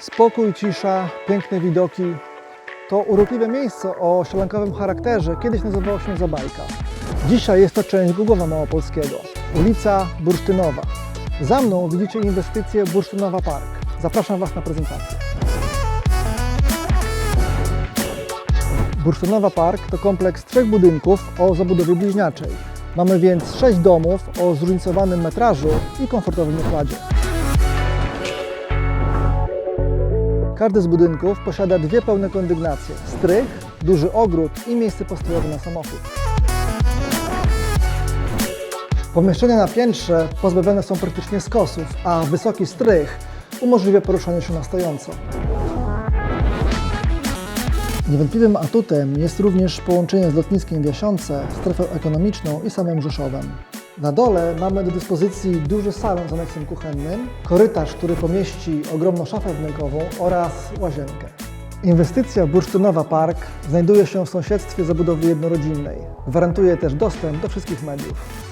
Spokój, cisza, piękne widoki. To urokliwe miejsce o sielankowym charakterze kiedyś nazywało się Zabajka. Dzisiaj jest to część Głogowa Małopolskiego, ulica Bursztynowa. Za mną widzicie inwestycję Bursztynowa Park. Zapraszam Was na prezentację. Bursztynowa Park to kompleks trzech budynków o zabudowie bliźniaczej. Mamy więc sześć domów o zróżnicowanym metrażu i komfortowym układzie. Każdy z budynków posiada dwie pełne kondygnacje: strych, duży ogród i miejsce postojowe na samochód. Pomieszczenia na piętrze pozbawione są praktycznie skosów, a wysoki strych umożliwia poruszanie się na stojąco. Niewątpliwym atutem jest również połączenie z lotniskiem w Jasionce, strefą ekonomiczną i samym Rzeszowem. Na dole mamy do dyspozycji duży salon z aneksem kuchennym, korytarz, który pomieści ogromną szafę wnękową oraz łazienkę. Inwestycja Bursztynowa Park znajduje się w sąsiedztwie zabudowy jednorodzinnej. Gwarantuje też dostęp do wszystkich mediów.